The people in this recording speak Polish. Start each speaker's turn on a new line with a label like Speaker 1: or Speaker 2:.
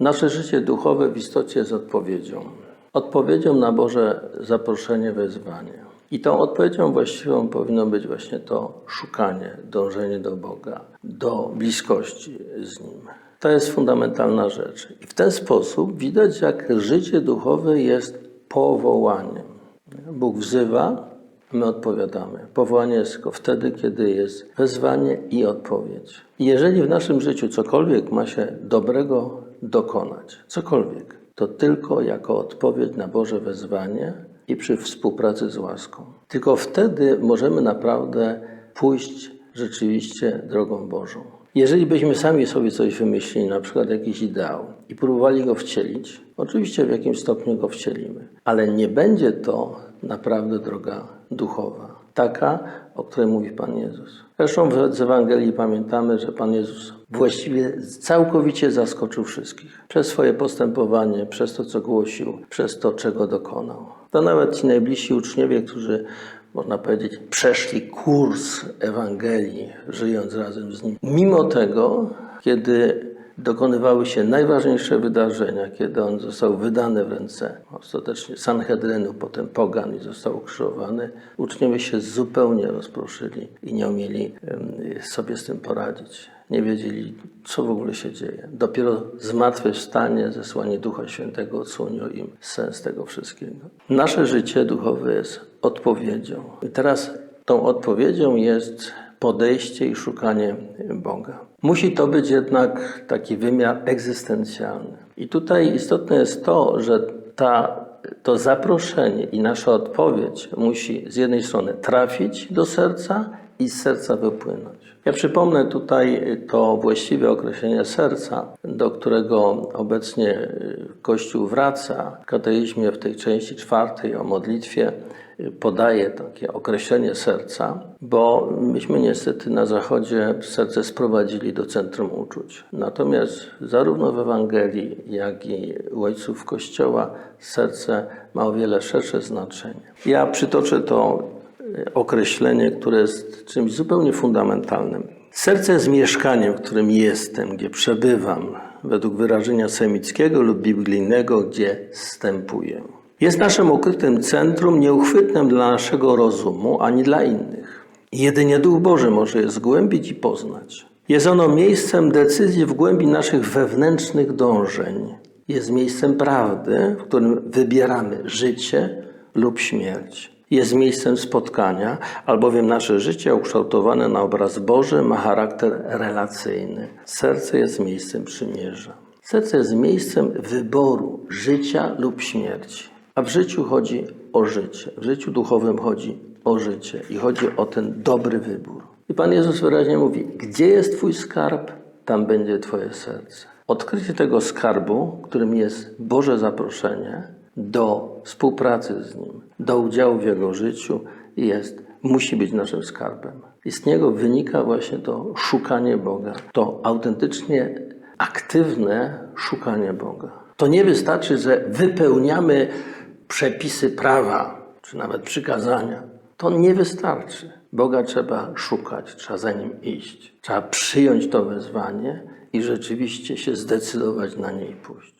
Speaker 1: Nasze życie duchowe w istocie jest odpowiedzią. Odpowiedzią na Boże zaproszenie, wezwanie. I tą odpowiedzią właściwą powinno być właśnie to szukanie, dążenie do Boga, do bliskości z Nim. To jest fundamentalna rzecz. I w ten sposób widać, jak życie duchowe jest powołaniem. Bóg wzywa, my odpowiadamy. Powołanie jest tylko wtedy, kiedy jest wezwanie i odpowiedź. Jeżeli w naszym życiu cokolwiek ma się dobrego dokonać, cokolwiek, to tylko jako odpowiedź na Boże wezwanie i przy współpracy z łaską. Tylko wtedy możemy naprawdę pójść rzeczywiście drogą Bożą. Jeżeli byśmy sami sobie coś wymyślili, na przykład jakiś ideał, i próbowali go wcielić, oczywiście w jakimś stopniu go wcielimy, ale nie będzie to naprawdę droga duchowa, taka, o której mówi Pan Jezus. Zresztą z Ewangelii pamiętamy, że Pan Jezus właściwie całkowicie zaskoczył wszystkich przez swoje postępowanie, przez to, co głosił, przez to, czego dokonał. To nawet ci najbliżsi uczniowie, którzy można powiedzieć, przeszli kurs Ewangelii, żyjąc razem z nim. Mimo tego, kiedy dokonywały się najważniejsze wydarzenia, kiedy on został wydany w ręce ostatecznie Sanhedrynu, potem pogan i został ukrzyżowany, uczniowie się zupełnie rozproszyli i nie umieli sobie z tym poradzić. Nie wiedzieli, co w ogóle się dzieje. Dopiero zmartwychwstanie, zesłanie Ducha Świętego odsłoniło im sens tego wszystkiego. Nasze życie duchowe jest odpowiedzią. I teraz tą odpowiedzią jest podejście i szukanie Boga. Musi to być jednak taki wymiar egzystencjalny. I tutaj istotne jest to, że ta, to zaproszenie i nasza odpowiedź musi z jednej strony trafić do serca i z serca wypłynąć. Ja przypomnę tutaj to właściwe określenie serca, do którego obecnie Kościół wraca. W kateizmie w tej części czwartej o modlitwie podaje takie określenie serca, bo myśmy niestety na Zachodzie serce sprowadzili do centrum uczuć. Natomiast zarówno w Ewangelii, jak i u ojców Kościoła serce ma o wiele szersze znaczenie. Ja przytoczę to określenie, które jest czymś zupełnie fundamentalnym. Serce jest mieszkaniem, w którym jestem, gdzie przebywam, według wyrażenia semickiego lub biblijnego, gdzie stępuję. Jest naszym ukrytym centrum, nieuchwytnym dla naszego rozumu, ani dla innych. Jedynie Duch Boży może je zgłębić i poznać. Jest ono miejscem decyzji w głębi naszych wewnętrznych dążeń. Jest miejscem prawdy, w którym wybieramy życie lub śmierć. Jest miejscem spotkania, albowiem nasze życie ukształtowane na obraz Boży ma charakter relacyjny. Serce jest miejscem przymierza. Serce jest miejscem wyboru życia lub śmierci. A w życiu chodzi o życie. W życiu duchowym chodzi o życie i chodzi o ten dobry wybór. I Pan Jezus wyraźnie mówi: Gdzie jest Twój skarb, tam będzie Twoje serce. Odkrycie tego skarbu, którym jest Boże zaproszenie do współpracy z Nim, do udziału w Jego życiu, jest, musi być naszym skarbem. I z niego wynika właśnie to szukanie Boga, to autentycznie aktywne szukanie Boga. To nie wystarczy, że wypełniamy przepisy prawa, czy nawet przykazania. To nie wystarczy. Boga trzeba szukać, trzeba za nim iść. Trzeba przyjąć to wezwanie i rzeczywiście się zdecydować na niej pójść.